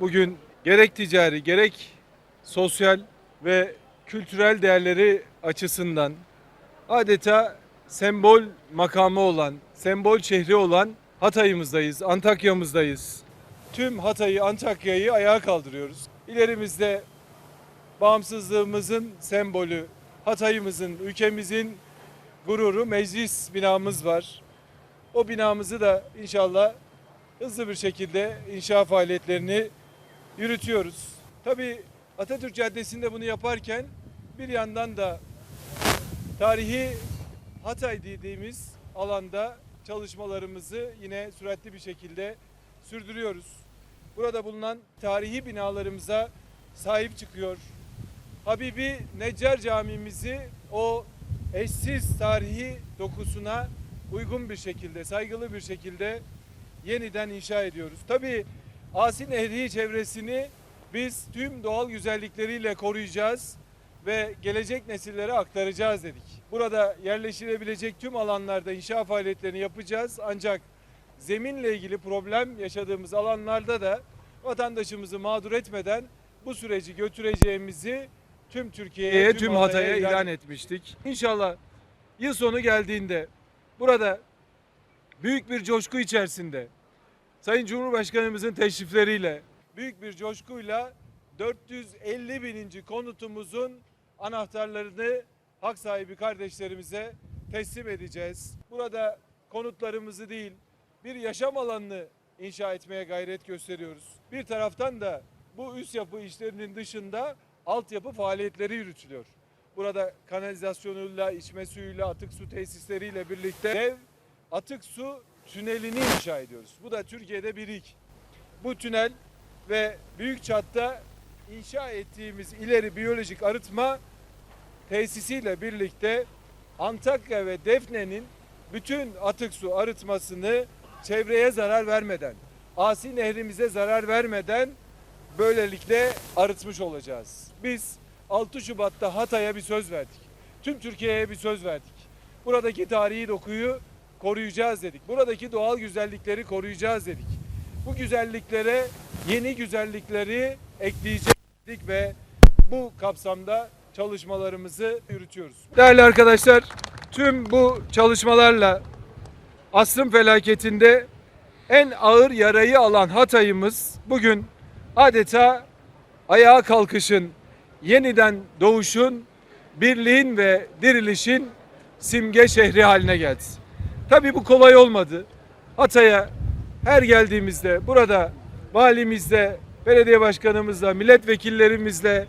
bugün gerek ticari gerek sosyal ve kültürel değerleri açısından adeta sembol makamı olan, sembol şehri olan Hatay'ımızdayız, Antakya'mızdayız. Tüm Hatay'ı, Antakya'yı ayağa kaldırıyoruz. İlerimizde bağımsızlığımızın sembolü, Hatay'ımızın, ülkemizin gururu meclis binamız var. O binamızı da inşallah hızlı bir şekilde inşa faaliyetlerini yürütüyoruz. Tabii Atatürk Caddesi'nde bunu yaparken bir yandan da tarihi Hatay dediğimiz alanda çalışmalarımızı yine süratli bir şekilde sürdürüyoruz. Burada bulunan tarihi binalarımıza sahip çıkıyor. Habibi Neccar Camimizi o eşsiz tarihi dokusuna uygun bir şekilde, saygılı bir şekilde yeniden inşa ediyoruz. Tabii Asi Nehri çevresini biz tüm doğal güzellikleriyle koruyacağız ve gelecek nesillere aktaracağız dedik. Burada yerleşilebilecek tüm alanlarda inşa faaliyetlerini yapacağız ancak zeminle ilgili problem yaşadığımız alanlarda da vatandaşımızı mağdur etmeden bu süreci götüreceğimizi tüm Türkiye'ye, tüm Hatay'a ilan etmiştik. İnşallah yıl sonu geldiğinde burada büyük bir coşku içerisinde Sayın Cumhurbaşkanımızın teşrifleriyle büyük bir coşkuyla 450 bininci konutumuzun anahtarlarını hak sahibi kardeşlerimize teslim edeceğiz. Burada konutlarımızı değil bir yaşam alanını inşa etmeye gayret gösteriyoruz. Bir taraftan da bu üst yapı işlerinin dışında altyapı faaliyetleri yürütülüyor. Burada kanalizasyonuyla, içme suyuyla, atık su tesisleriyle birlikte dev atık su tünelini inşa ediyoruz. Bu da Türkiye'de bir ilk. Bu tünel ve Büyük Çat'ta inşa ettiğimiz ileri biyolojik arıtma tesisiyle birlikte Antakya ve Defne'nin bütün atık su arıtmasını çevreye zarar vermeden, Asi nehrimize zarar vermeden böylelikle arıtmış olacağız. Biz 6 Şubat'ta Hatay'a bir söz verdik. Tüm Türkiye'ye bir söz verdik. Buradaki tarihi dokuyu koruyacağız dedik. Buradaki doğal güzellikleri koruyacağız dedik. Bu güzelliklere yeni güzellikleri ekleyeceğiz dedik ve bu kapsamda çalışmalarımızı yürütüyoruz. Değerli arkadaşlar, tüm bu çalışmalarla asrın felaketinde en ağır yarayı alan Hatay'ımız bugün adeta ayağa kalkışın, yeniden doğuşun, birliğin ve dirilişin simge şehri haline geldi. Tabii bu kolay olmadı. Hatay'a her geldiğimizde burada valimizle, belediye başkanımızla, milletvekillerimizle,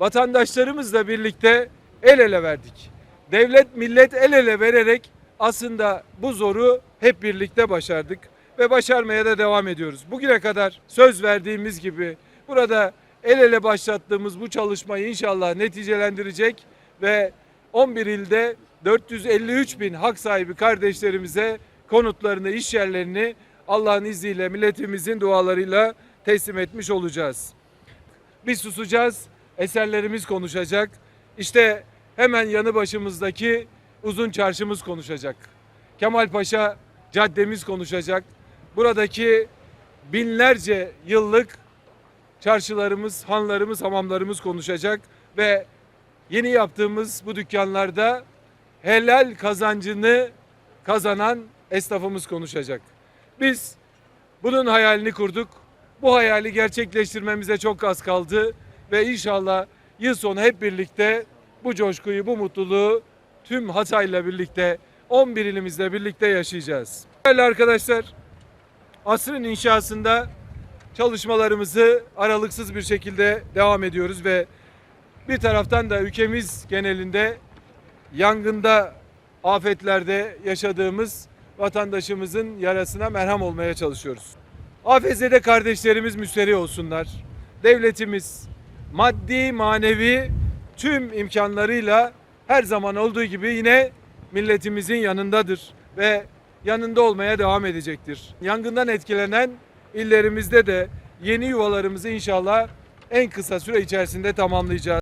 vatandaşlarımızla birlikte el ele verdik. Devlet millet el ele vererek aslında bu zoru hep birlikte başardık ve başarmaya da devam ediyoruz. Bugüne kadar söz verdiğimiz gibi burada el ele başlattığımız bu çalışmayı inşallah neticelendirecek ve 11 ilde 453 bin hak sahibi kardeşlerimize konutlarını, iş yerlerini Allah'ın izniyle milletimizin dualarıyla teslim etmiş olacağız. Biz susacağız, eserlerimiz konuşacak. İşte hemen yanı başımızdaki uzun çarşımız konuşacak. Kemal Paşa caddemiz konuşacak. Buradaki binlerce yıllık çarşılarımız, hanlarımız, hamamlarımız konuşacak ve yeni yaptığımız bu dükkanlarda helal kazancını kazanan esnafımız konuşacak. Biz bunun hayalini kurduk. Bu hayali gerçekleştirmemize çok az kaldı ve inşallah yıl sonu hep birlikte bu coşkuyu, bu mutluluğu tüm Hatay'la birlikte 11 ilimizle birlikte yaşayacağız. Değerli arkadaşlar, asrın inşasında çalışmalarımızı aralıksız bir şekilde devam ediyoruz ve bir taraftan da ülkemiz genelinde yangında, afetlerde yaşadığımız vatandaşımızın yarasına merham olmaya çalışıyoruz. AFZ'de kardeşlerimiz müsterih olsunlar. Devletimiz maddi, manevi tüm imkanlarıyla her zaman olduğu gibi yine milletimizin yanındadır ve yanında olmaya devam edecektir. Yangından etkilenen illerimizde de yeni yuvalarımızı inşallah en kısa süre içerisinde tamamlayacağız.